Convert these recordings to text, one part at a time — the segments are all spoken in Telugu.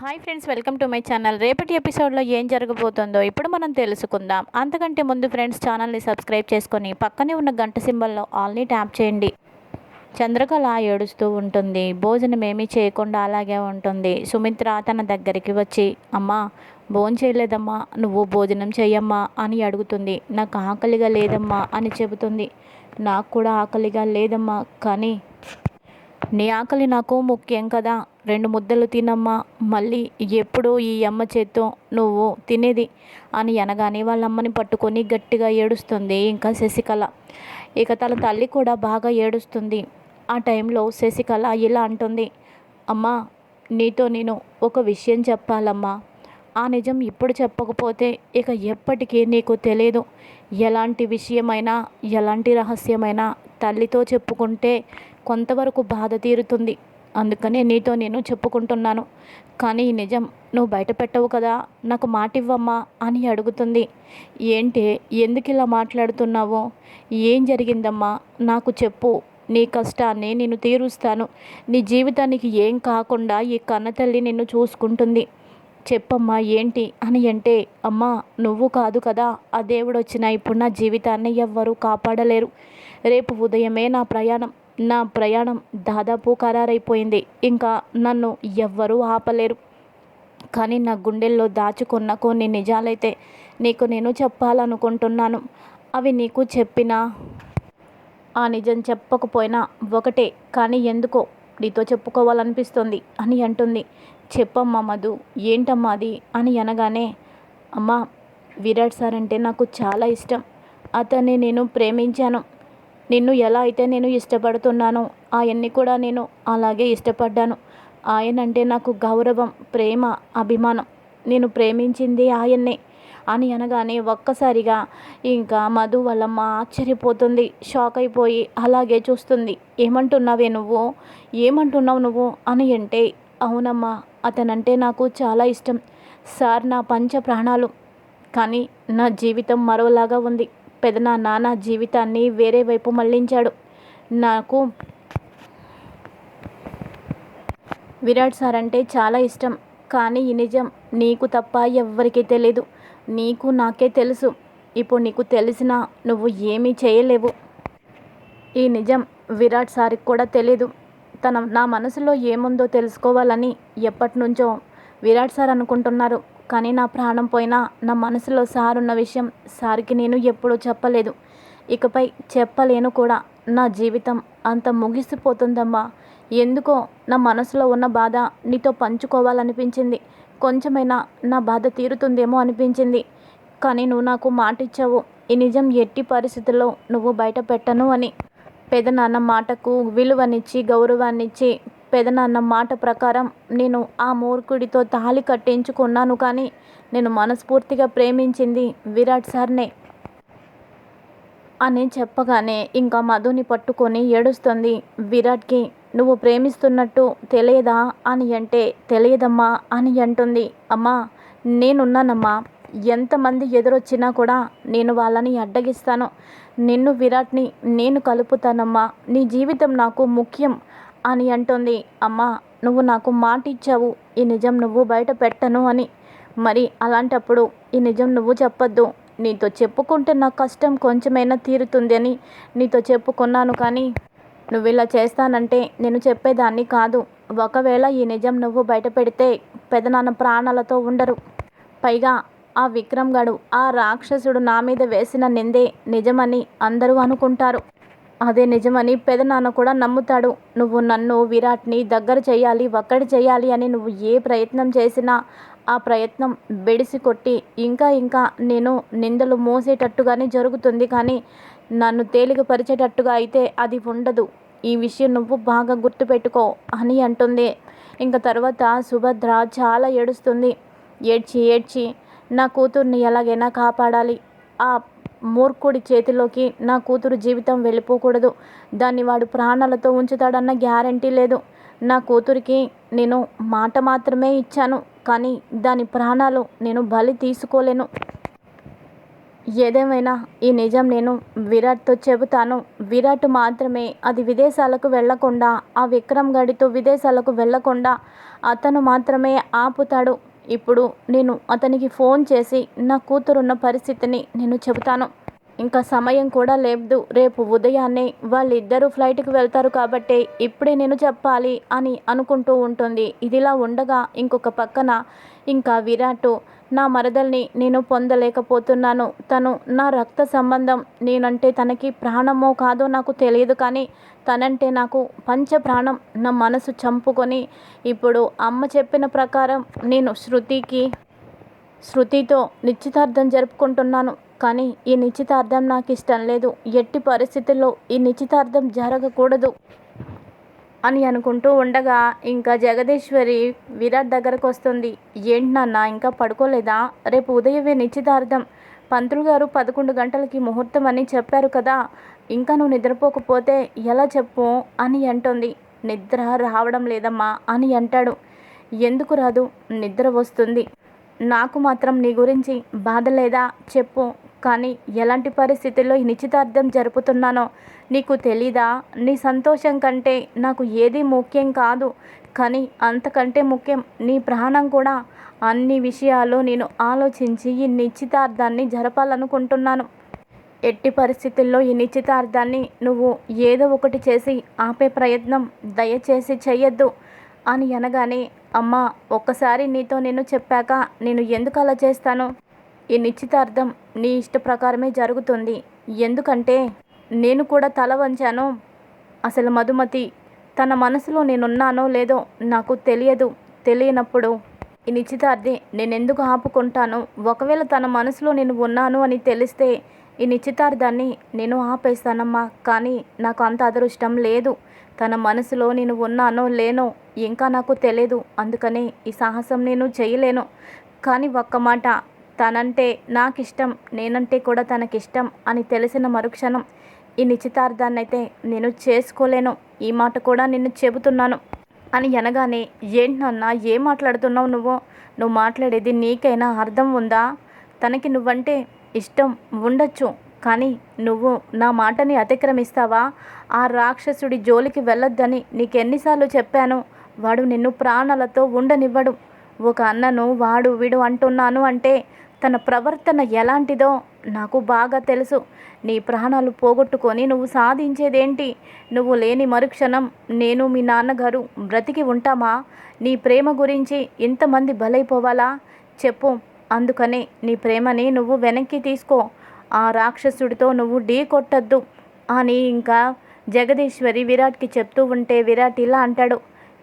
Hi friends welcome to my channel. రేపటి ఎపిసోడ్లో ఏం జరగబోతుందో ఇప్పుడు మనం తెలుసుకుందాం. అంతకంటే ముందు ఫ్రెండ్స్ ఛానల్ని సబ్స్క్రైబ్ చేసుకొని పక్కనే ఉన్న గంట సింబల్లో ఆల్ని ట్యాప్ చేయండి. చంద్రకళ ఏడుస్తూ ఉంటుంది. భోజనం ఏమీ చేయకుండా అలాగే ఉంటుంది. సుమిత్ర తన దగ్గరికి వచ్చి అమ్మా భోజనం చేయలేదమ్మా నువ్వు భోజనం చేయమ్మా అని అడుగుతుంది. నాకు ఆకలిగా లేదమ్మా అని చెబుతుంది. నాకు కూడా ఆకలిగా లేదమ్మా కానీ నీ ఆకలి నాకు ముఖ్యం కదా. రెండు ముద్దలు తినమ్మా. మళ్ళీ ఎప్పుడు ఈ అమ్మ చేత్తో నువ్వు తినేది అని అనగానే వాళ్ళ అమ్మని పట్టుకొని గట్టిగా ఏడుస్తుంది ఇంకా శశికళ. ఇక తన తల్లి కూడా బాగా ఏడుస్తుంది. ఆ టైంలో శశికళ ఇలా అంటుంది. అమ్మా నీతో నేను ఒక విషయం చెప్పాలమ్మా. ఆ నిజం ఇప్పుడు చెప్పకపోతే ఇక ఎప్పటికీ నీకు తెలియదు ఎలాంటి విషయమైనా ఎలాంటి రహస్యమైనా తల్లితో చెప్పుకుంటే కొంతవరకు బాధ తీరుతుంది. అందుకనే నీతో నేను చెప్పుకుంటున్నాను. కానీ ఈ నిజం నువ్వు బయట పెట్టవు కదా. నాకు మాట ఇవ్వమ్మా అని అడుగుతుంది. ఏంటి ఎందుకు ఇలా మాట్లాడుతున్నావు? ఏం జరిగిందమ్మా? నాకు చెప్పు. నీ కష్టాన్ని నేను తీరుస్తాను. నీ జీవితానికి ఏం కాకుండా ఈ కన్నతల్లి నిన్ను చూసుకుంటుంది. చెప్పమ్మా ఏంటి అని అంటే అమ్మా నువ్వు కాదు కదా. ఆ దేవుడు వచ్చిన ఇప్పుడు నా జీవితాన్ని ఎవ్వరూ కాపాడలేరు. రేపు ఉదయమే నా ప్రయాణం. నా ప్రయాణం దాదాపు ఖరారైపోయింది. ఇంకా నన్ను ఎవ్వరూ ఆపలేరు. కానీ నా గుండెల్లో దాచుకున్న కొన్ని నిజాలైతే నీకు నేను చెప్పాలనుకుంటున్నాను. అవి నీకు చెప్పినా ఆ నిజం చెప్పకపోయినా ఒకటే కానీ ఎందుకో నీతో చెప్పుకోవాలనిపిస్తుంది అని అంటుంది. చెప్పమ్మా మధు ఏంటమ్మా అది అని అనగానే అమ్మా విరాట్ సార్ అంటే నాకు చాలా ఇష్టం. అతన్ని నేను ప్రేమించాను. నిన్ను ఎలా అయితే నేను ఇష్టపడుతున్నానో ఆయన్ని కూడా నేను అలాగే ఇష్టపడ్డాను. ఆయన అంటే నాకు గౌరవం ప్రేమ అభిమానం. నేను ప్రేమించింది ఆయన్నే అని అనగానే ఒక్కసారిగా ఇంకా మధు వాళ్ళమ్మ ఆశ్చర్యపోతుంది షాక్ అయిపోయి అలాగే చూస్తుంది. ఏమంటున్నావే నువ్వు? ఏమంటున్నావు నువ్వు? అని అంటే అవునమ్మా అతనంటే నాకు చాలా ఇష్టం. సార్ నా పంచ ప్రాణాలు కానీ నా జీవితం మరోలాగా ఉంది. పెదనాన్న నా జీవితాన్ని వేరే వైపు మళ్ళించాడు. నాకు విరాట్ సార్ అంటే చాలా ఇష్టం. కానీ ఈ నిజం నీకు తప్ప ఎవ్వరికీ తెలీదు. నీకు నాకే తెలుసు. ఇప్పుడు నీకు తెలిసినా నువ్వు ఏమీ చేయలేవు. ఈ నిజం విరాట్ సార్కి కూడా తెలీదు. తన నా మనసులో ఏముందో తెలుసుకోవాలని ఎప్పటి నుంచో విరాట్ సార్ అనుకుంటున్నారు. కానీ నా ప్రాణం పోయినా నా మనసులో సార్ ఉన్న విషయం సార్కి నేను ఎప్పుడూ చెప్పలేదు. ఇకపై చెప్పలేను కూడా. నా జీవితం అంత ముగిసిపోతుందమ్మా. ఎందుకో నా మనసులో ఉన్న బాధ నీతో పంచుకోవాలనిపించింది. కొంచెమైనా నా బాధ తీరుతుందేమో అనిపించింది. కానీ నువ్వు నాకు మాట ఇచ్చావు ఈ నిజం ఎట్టి పరిస్థితుల్లో నువ్వు బయట పెట్టను అని. పెదనాన్న మాటకు విలువనిచ్చి గౌరవాన్నిచ్చి పెదనాన్న మాట ప్రకారం నేను ఆ మూర్ఖుడితో తాళి కట్టించుకున్నాను కానీ నేను మనస్ఫూర్తిగా ప్రేమించింది విరాట్ సార్నే. అని చెప్పగానే ఇంకా మధుని పట్టుకొని ఏడుస్తుంది. విరాట్కి నువ్వు ప్రేమిస్తున్నట్టు తెలియదా? అని అంటే తెలియదమ్మా అని అంటుంది. అమ్మా నేనున్నానమ్మా. ఎంతమంది ఎదురొచ్చినా కూడా నేను వాళ్ళని అడ్డగిస్తాను. నిన్ను విరాట్ని నేను కలుపుతానమ్మా. నీ జీవితం నాకు ముఖ్యం. అని అంటుంది. అమ్మా నువ్వు నాకు మాట ఇచ్చావు ఈ నిజం నువ్వు బయట పెట్టను అని. మరి అలాంటప్పుడు ఈ నిజం నువ్వు చెప్పొద్దు. నీతో చెప్పుకుంటే నా కష్టం కొంచెమైనా తీరుతుంది అని నీతో చెప్పుకున్నాను కానీ నువ్వు ఇలా చేస్తానంటే నేను చెప్పేదాన్ని కాదు. ఒకవేళ ఈ నిజం నువ్వు బయట పెడితే పెదనాన్న ప్రాణాలతో ఉండరు. పైగా ఆ విక్రమ్ గడు ఆ రాక్షసుడు నా మీద వేసిన నిందే నిజమని అందరూ అనుకుంటారు. అదే నిజమని పెదనాన్న కూడా నమ్ముతాడు. నువ్వు నన్ను విరాట్ని దగ్గర చేయాలి ఒక్కడి చేయాలి అని నువ్వు ఏ ప్రయత్నం చేసినా ఆ ప్రయత్నం బెడిసి కొట్టి ఇంకా ఇంకా నేను నిందలు మోసేటట్టుగానే జరుగుతుంది కానీ నన్ను తేలికపరిచేటట్టుగా అయితే అది ఉండదు. ఈ విషయం నువ్వు బాగా గుర్తుపెట్టుకో అని అంటుంది. ఇంకా తర్వాత సుభద్ర చాలా ఏడుస్తుంది. ఏడ్చి ఏడ్చి నా కూతుర్ని ఎలాగైనా కాపాడాలి. ఆ మూర్ఖుడి చేతిలోకి నా కూతురు జీవితం వెళ్ళిపోకూడదు. దాన్ని వాడు ప్రాణాలతో ఉంచుతాడన్న గ్యారంటీ లేదు. నా కూతురికి నేను మాట మాత్రమే ఇచ్చాను కానీ దాని ప్రాణాలు నేను బలి తీసుకోలేను. ఏదేమైనా ఈ నిజం నేను విరాట్తో చెబుతాను. విరాట్ మాత్రమే అది విదేశాలకు వెళ్ళకుండా ఆ విక్రమ్ గడితో విదేశాలకు వెళ్ళకుండా అతను మాత్రమే ఆపుతాడు. ఇప్పుడు నేను అతనికి ఫోన్ చేసి నా కూతురున్న పరిస్థితిని నేను చెబుతాను. ఇంకా సమయం కూడా లేదు. రేపు ఉదయాన్నే వాళ్ళిద్దరూ ఫ్లైట్కి వెళ్తారు కాబట్టి ఇప్పుడే నేను చెప్పాలి అని అనుకుంటూ ఉంటుంది. ఇదిలా ఉండగా ఇంకొక పక్కన ఇంకా విరాట్ నా మరదల్ని నేను పొందలేకపోతున్నాను. తను నా రక్త సంబంధం నేనంటే తనకి ప్రాణమో కాదో నాకు తెలియదు కానీ తనంటే నాకు పంచ ప్రాణం నా మనసు చంపుకొని ఇప్పుడు అమ్మ చెప్పిన ప్రకారం నేను శృతికి శృతితో నిశ్చితార్థం జరుపుకుంటున్నాను కానీ ఈ నిశ్చితార్థం నాకు ఇష్టం లేదు. ఎట్టి పరిస్థితుల్లో ఈ నిశ్చితార్థం జరగకూడదు. అని అనుకుంటూ ఉండగా ఇంకా జగదీశ్వరి విరాట్ దగ్గరకు వస్తుంది. ఏంటి నాన్న ఇంకా పడుకోలేదా? రేపు ఉదయమే నిశ్చితార్థం. పంతులు గారు పదకొండు గంటలకి ముహూర్తం అని చెప్పారు కదా. ఇంకా నువ్వు నిద్రపోకపోతే ఎలా చెప్పు? అని అంటుంది. నిద్ర రావడం లేదమ్మా అని అంటాడు. ఎందుకు రాదు? నిద్ర వస్తుంది. నాకు మాత్రం నీ గురించి బాధ లేదా. చెప్పు. కానీ ఎలాంటి పరిస్థితుల్లో నిశ్చితార్థం జరుపుతున్నానో నీకు తెలీదా? నీ సంతోషం కంటే నాకు ఏది ముఖ్యం కాదు. కానీ అంతకంటే ముఖ్యం నీ ప్రాణం కూడా. అన్ని విషయాలు నేను ఆలోచించి ఈ నిశ్చితార్థాన్ని జరపాలనుకుంటున్నాను. ఎట్టి పరిస్థితుల్లో ఈ నిశ్చితార్థాన్ని నువ్వు ఏదో ఒకటి చేసి ఆపే ప్రయత్నం దయచేసి చేయొద్దు అని అనగానే అమ్మ ఒక్కసారి నీతో నేను చెప్పాక నేను ఎందుకు అలా చేస్తాను? ఈ నిశ్చితార్థం నీ ఇష్ట ప్రకారమే జరుగుతుంది. ఎందుకంటే నేను కూడా తల వంచాను. అసలు మధుమతి తన మనసులో నేనున్నానో లేదో నాకు తెలియదు. తెలియనప్పుడు ఈ నిశ్చితార్థి నేను ఎందుకు ఆపుకుంటాను? ఒకవేళ తన మనసులో నేను ఉన్నాను అని తెలిస్తే ఈ నిశ్చితార్థాన్ని నేను ఆపేస్తానమ్మా. కానీ నాకు అంత అదృష్టం లేదు. తన మనసులో నేను ఉన్నానో లేనో ఇంకా నాకు తెలియదు అందుకనే ఈ సాహసం నేను చేయలేను. కానీ ఒక్క మాట తనంటే నాకు ఇష్టం నేనంటే కూడా తనకిష్టం అని తెలిసిన మరుక్షణం ఈ నిశ్చితార్థాన్ని అయితే నేను చేసుకోలేను. ఈ మాట కూడా నిన్ను చెబుతున్నాను. అని అనగానే ఏంటి నాన్న ఏం మాట్లాడుతున్నావు నువ్వు? నువ్వు మాట్లాడేది నీకైనా అర్థం ఉందా? తనకి నువ్వంటే ఇష్టం ఉండొచ్చు కానీ నువ్వు నా మాటని అతిక్రమిస్తావా? ఆ రాక్షసుడి జోలికి వెళ్ళొద్దని నీకెన్నిసార్లు చెప్పాను. వాడు నిన్ను ప్రాణాలతో ఉండనివ్వడు. ఒక అన్నను వాడు వీడు అంటున్నాను అంటే తన ప్రవర్తన ఎలాంటిదో నాకు బాగా తెలుసు. నీ ప్రాణాలు పోగొట్టుకొని నువ్వు సాధించేదేంటి? నువ్వు లేని మరుక్షణం నేను మీ నాన్నగారు బ్రతికి ఉంటామా? నీ ప్రేమ గురించి ఇంతమంది బలైపోవాలా? చెప్పు అందుకనే నీ ప్రేమని నువ్వు వెనక్కి తీసుకో. ఆ రాక్షసుడితో నువ్వు ఢీ కొట్టద్దు. అని ఇంకా జగదీశ్వరి విరాట్కి చెప్తూ ఉంటే విరాట్ ఇలా అంటాడు.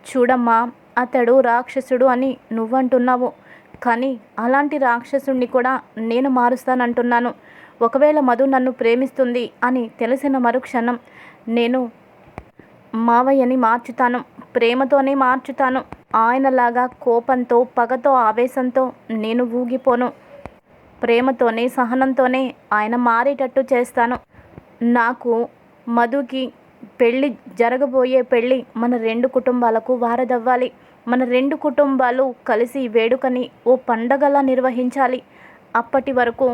చూడమ్మా అతడు రాక్షసుడు అని నువ్వంటున్నావు. కానీ అలాంటి రాక్షసుణ్ణి కూడా నేను మారుస్తానంటున్నాను. ఒకవేళ మధు నన్ను ప్రేమిస్తుంది అని తెలిసిన మరుక్షణం నేను మావయ్యని మార్చుతాను. ప్రేమతోనే మార్చుతాను. ఆయనలాగా కోపంతో పగతో ఆవేశంతో నేను ఊగిపోను. ప్రేమతోనే సహనంతోనే ఆయన మారేటట్టు చేస్తాను. నాకు మధుకి పెళ్ళి జరగబోయే పెళ్ళి మన రెండు కుటుంబాలకు వారదవ్వాలి. మన రెండు కుటుంబాలు కలిసి వేడుకని ఓ పండగలా నిర్వహించాలి. అప్పటి వరకు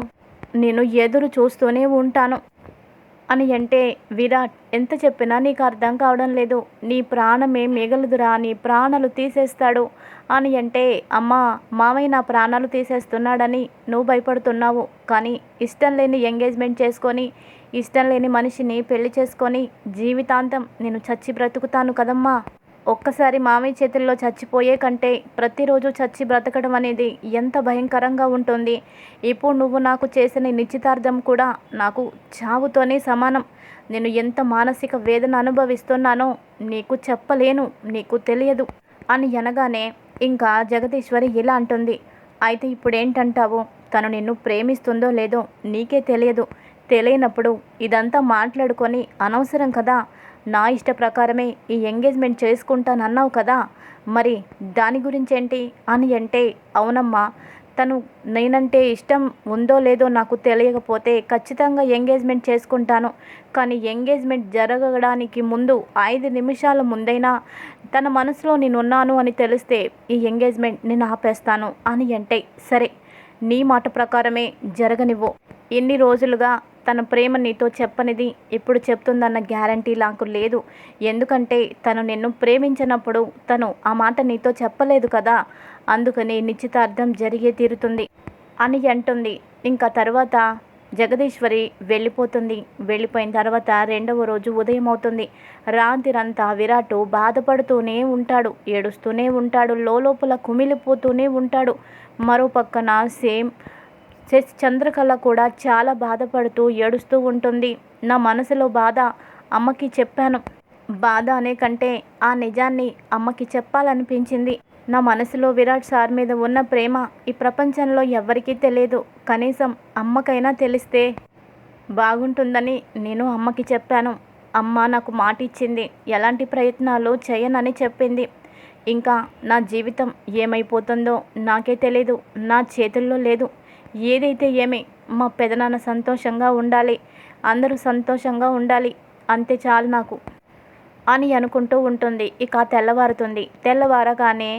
నేను ఎదురు చూస్తూనే ఉంటాను. అని అంటే విరాట్ ఎంత చెప్పినా నీకు అర్థం కావడం లేదు. నీ ప్రాణమే మిగలదురా నీ ప్రాణాలు తీసేస్తాడు అని అంటే అమ్మా మామయ్య నా ప్రాణాలు తీసేస్తున్నాడని నువ్వు భయపడుతున్నావు. కానీ ఇష్టం లేని ఎంగేజ్మెంట్ చేసుకొని ఇష్టం లేని మనిషిని పెళ్ళి చేసుకొని జీవితాంతం నేను చచ్చి బ్రతుకుతాను కదమ్మా. ఒక్కసారి మామయ్య చేతుల్లో చచ్చిపోయే కంటే ప్రతిరోజు చచ్చి బ్రతకడం అనేది ఎంత భయంకరంగా ఉంటుంది. ఇప్పుడు నువ్వు నాకు చేసిన నిశ్చితార్థం కూడా నాకు చావుతోనే సమానం. నేను ఎంత మానసిక వేదన అనుభవిస్తున్నానో నీకు చెప్పలేను నీకు తెలియదు అని అనగానే ఇంకా జగదీశ్వరి ఇలా అంటుంది. అయితే ఇప్పుడు ఏంటంటావు తను నిన్ను ప్రేమిస్తుందో లేదో నీకే తెలియదు. తెలియనప్పుడు ఇదంతా మాట్లాడుకొని అనవసరం కదా? నా ఇష్ట ప్రకారమే ఈ ఎంగేజ్మెంట్ చేసుకుంటానన్నావు కదా? మరి దాని గురించి ఏంటి అని అంటే అవునమ్మా తను నేనంటే ఇష్టం ఉందో లేదో నాకు తెలియకపోతే ఖచ్చితంగా ఎంగేజ్మెంట్ చేసుకుంటాను. కానీ ఎంగేజ్మెంట్ జరగడానికి ముందు ఐదు నిమిషాల ముందైనా తన మనసులో నేనున్నాను అని తెలిస్తే ఈ ఎంగేజ్మెంట్ నేను ఆపేస్తాను అని అంటే సరే నీ మాట ప్రకారమే జరగనివ్వు. ఎన్ని రోజులుగా తన ప్రేమ నీతో చెప్పనిది ఇప్పుడు చెప్తుందన్న గ్యారంటీ నాకు లేదు. ఎందుకంటే తను నిన్ను ప్రేమించినప్పుడు తను ఆ మాట నీతో చెప్పలేదు కదా. అందుకని నిశ్చితార్థం జరిగే తీరుతుంది అని అంటుంది. ఇంకా తర్వాత జగదీశ్వరి వెళ్ళిపోతుంది. వెళ్ళిపోయిన తర్వాత రెండవ రోజు ఉదయం అవుతుంది. రాత్రిరంతా విరాటు బాధపడుతూనే ఉంటాడు ఏడుస్తూనే ఉంటాడు లోపల కుమిలిపోతూనే ఉంటాడు. మరో పక్కన సేమ్ చంద్రకళ కూడా చాలా బాధపడుతూ ఏడుస్తూ ఉంటుంది. నా మనసులో బాధ అమ్మకి చెప్పాను. బాధ అనే కంటే ఆ నిజాన్ని అమ్మకి చెప్పాలనిపించింది. నా మనసులో విరాట్ సార్ మీద ఉన్న ప్రేమ ఈ ప్రపంచంలో ఎవ్వరికీ తెలియదు. కనీసం అమ్మకైనా తెలిస్తే బాగుంటుందని నేను అమ్మకి చెప్పాను. అమ్మ నాకు మాట ఇచ్చింది ఎలాంటి ప్రయత్నాలు చేయనని చెప్పింది. ఇంకా నా జీవితం ఏమైపోతుందో నాకే తెలీదు. నా చేతుల్లో లేదు. ఏదైతే ఏమి మా పెదనాన్న సంతోషంగా ఉండాలి. అందరూ సంతోషంగా ఉండాలి. అంతే చాలు నాకు అని అనుకుంటూ ఉంటుంది. ఇక తెల్లవారుతుంది. తెల్లవారగానే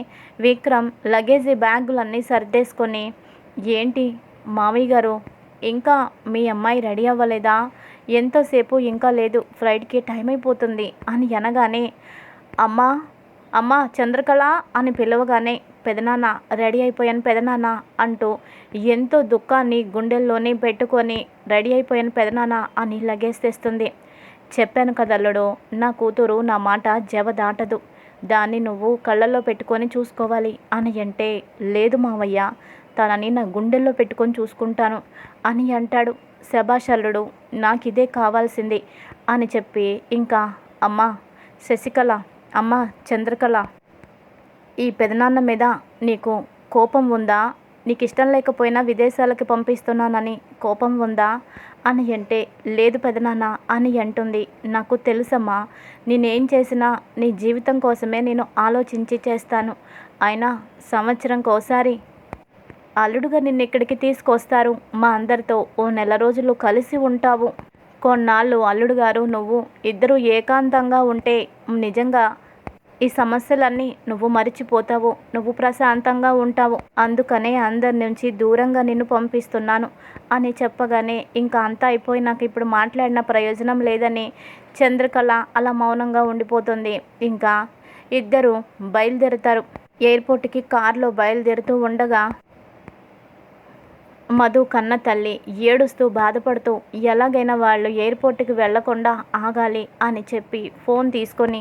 విక్రమ్ లగేజీ బ్యాగులన్నీ సర్దేసుకొని ఏంటి మామయ్య గారు ఇంకా మీ అమ్మాయి రెడీ అవ్వలేదా? ఎంతోసేపు ఇంకా లేదు. ఫ్లైట్కి టైం అయిపోతుంది అని అనగానే అమ్మా అమ్మ చంద్రకళ అని పిలవగానే పెదనాన్న రెడీ అయిపోయాను పెదనాన్న అంటూ ఎంతో దుఃఖాన్ని గుండెల్లోనే పెట్టుకొని రెడీ అయిపోయాను పెదనాన్న అని లగేజ్ తెస్తుంది. చెప్పాను కదల్లుడు నా కూతురు నా మాట జవ దాటదు. దాన్ని నువ్వు కళ్ళల్లో పెట్టుకొని చూసుకోవాలి అని అంటే లేదు మావయ్య తనని నా గుండెల్లో పెట్టుకొని చూసుకుంటాను అని అంటాడు. శభాషల్లుడు నాకు ఇదే కావాల్సింది అని చెప్పి ఇంకా అమ్మ శశికళ అమ్మ చంద్రకళ ఈ పెదనాన్న మీద నీకు కోపం ఉందా? నీకు ఇష్టం లేకపోయినా విదేశాలకి పంపిస్తున్నానని కోపం ఉందా? అని అంటే లేదు పెదనాన్న అని అంటుంది. నాకు తెలుసమ్మా నేనేం చేసినా నీ జీవితం కోసమే నేను ఆలోచించి చేస్తాను. అయినా సంవత్సరంకోసారి అల్లుడుగా నిన్ను ఇక్కడికి తీసుకొస్తారు మా అందరితో ఓ నెల రోజులు కలిసి ఉంటావు. కొన్నాళ్ళు అల్లుడు గారు నువ్వు ఇద్దరు ఏకాంతంగా ఉంటే నిజంగా ఈ సమస్యలన్నీ నువ్వు మరిచిపోతావు. నువ్వు ప్రశాంతంగా ఉంటావు. అందుకనే అందరి నుంచి దూరంగా నిన్ను పంపిస్తున్నాను అని చెప్పగానే ఇంకా అంతా అయిపోయి నాకు ఇప్పుడు మాట్లాడిన ప్రయోజనం లేదని చంద్రకళ అలా మౌనంగా ఉండిపోతుంది. ఇంకా ఇద్దరు బయలుదేరుతారు. ఎయిర్పోర్ట్కి కారులో బయలుదేరుతూ ఉండగా మధు కన్న తల్లి ఏడుస్తూ బాధపడుతూ ఎలాగైనా వాళ్ళు ఎయిర్పోర్ట్కి వెళ్ళకుండా ఆగాలి అని చెప్పి ఫోన్ తీసుకొని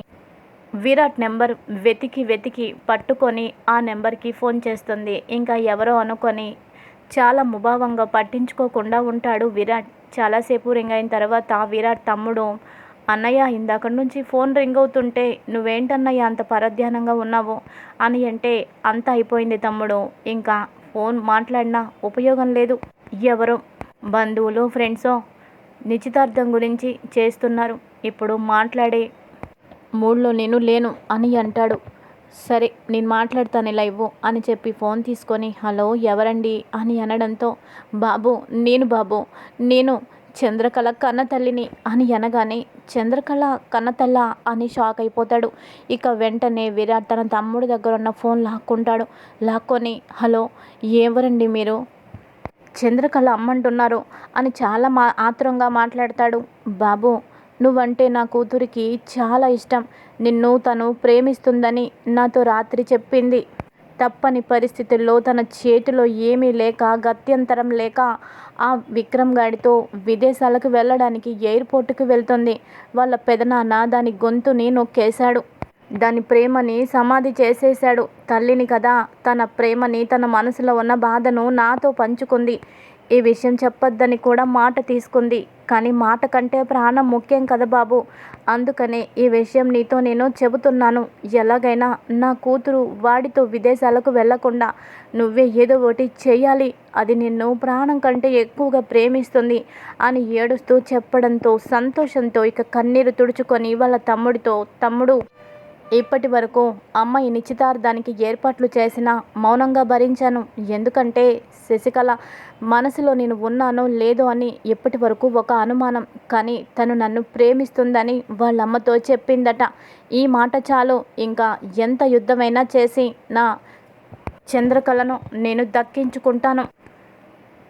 విరాట్ నెంబర్ వెతికి వెతికి పట్టుకొని ఆ నెంబర్కి ఫోన్ చేస్తుంది. ఇంకా ఎవరో అనుకొని చాలా ముభావంగా పట్టించుకోకుండా ఉంటాడు విరాట్. చాలాసేపు రింగ్ అయిన తర్వాత విరాట్ తమ్ముడు అన్నయ్య ఇందాక నుంచి ఫోన్ రింగ్ అవుతుంటే నువ్వేంటన్నయ్య అంత పరధ్యానంగా ఉన్నావు? అని అంటే అంత అయిపోయింది తమ్ముడు. ఇంకా ఫోన్ మాట్లాడినా ఉపయోగం లేదు. ఎవరో? బంధువులు ఫ్రెండ్సో? నిశ్చితార్థం గురించి చేస్తున్నారు. ఇప్పుడు మాట్లాడే మూడ్లో నేను లేను అని అంటాడు. సరే నేను మాట్లాడతాను ఇలా ఇవ్వు అని చెప్పి ఫోన్ తీసుకొని హలో ఎవరండి? అని అనడంతో బాబు నేను బాబు. నేను చంద్రకళ కన్నతల్లిని అని అనగానే చంద్రకళ కన్నతల్ల అని షాక్ అయిపోతాడు. ఇక వెంటనే విరాట్ తన తమ్ముడి దగ్గర ఉన్న ఫోన్ లాక్కుంటాడు. లాక్కొని హలో ఎవరండి మీరు? చంద్రకళ అమ్మంటున్నారు అని చాలా మా ఆత్రంగా మాట్లాడతాడు. బాబు నువ్వంటే నా కూతురికి చాలా ఇష్టం. నిన్ను తను ప్రేమిస్తుందని నాతో రాత్రి చెప్పింది. తప్పని పరిస్థితుల్లో తన చేతిలో ఏమీ లేక గత్యంతరం లేక ఆ విక్రమ్ గాడితో విదేశాలకు వెళ్ళడానికి ఎయిర్పోర్ట్కి వెళ్తుంది. వాళ్ళ పెదనాన్న దాని గొంతుని నొక్కేశాడు. దాని ప్రేమని సమాధి చేసేశాడు. తల్లిని కదా తన ప్రేమని తన మనసులో ఉన్న బాధను నాతో పంచుకుంది. ఈ విషయం చెప్పొద్దని కూడా మాట తీసుకుంది. కానీ మాట కంటే ప్రాణం ముఖ్యం కదా బాబు. అందుకనే ఈ విషయం నీతో నేను చెబుతున్నాను. ఎలాగైనా నా కూతురు వాడితో విదేశాలకు వెళ్ళకుండా నువ్వే ఏదో ఒకటి చేయాలి. అది నిన్ను ప్రాణం కంటే ఎక్కువగా ప్రేమిస్తుంది అని ఏడుస్తూ చెప్పడంతో సంతోషంతో ఇక కన్నీరు తుడుచుకొని వాళ్ళ తమ్ముడితో తమ్ముడు ఇప్పటి వరకు అమ్మాయి నిశ్చితార్థానికి ఏర్పాట్లు చేసినా మౌనంగా భరించాను. ఎందుకంటే శశికళ మనసులో నేను ఉన్నానో లేదో అని ఇప్పటి వరకు ఒక అనుమానం. కానీ తను నన్ను ప్రేమిస్తుందని వాళ్ళమ్మతో చెప్పిందట. ఈ మాట చాలు. ఇంకా ఎంత యుద్ధమైనా చేసి నా చంద్రకళను నేను దక్కించుకుంటాను.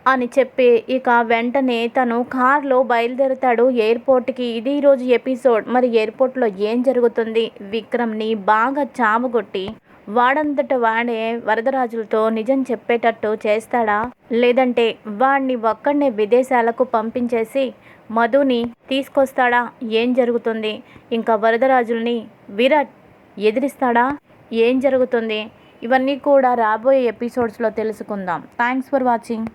అని చెప్పి ఇక వెంటనే తను కార్లో బయలుదేరుతాడు ఎయిర్పోర్ట్కి. ఇది ఈరోజు ఎపిసోడ్. మరి ఎయిర్పోర్ట్లో ఏం జరుగుతుంది? విక్రమ్ని బాగా చావగొట్టి వాడంతట వాడే వరదరాజులతో నిజం చెప్పేటట్టు చేస్తాడా? లేదంటే వాడిని ఒక్కడనే విదేశాలకు పంపించేసి మధుని తీసుకొస్తాడా? ఏం జరుగుతుంది? ఇంకా వరదరాజుల్ని విరాట్ ఎదిరిస్తాడా? ఏం జరుగుతుంది? ఇవన్నీ కూడా రాబోయే ఎపిసోడ్స్లో తెలుసుకుందాం. Thanks for watching.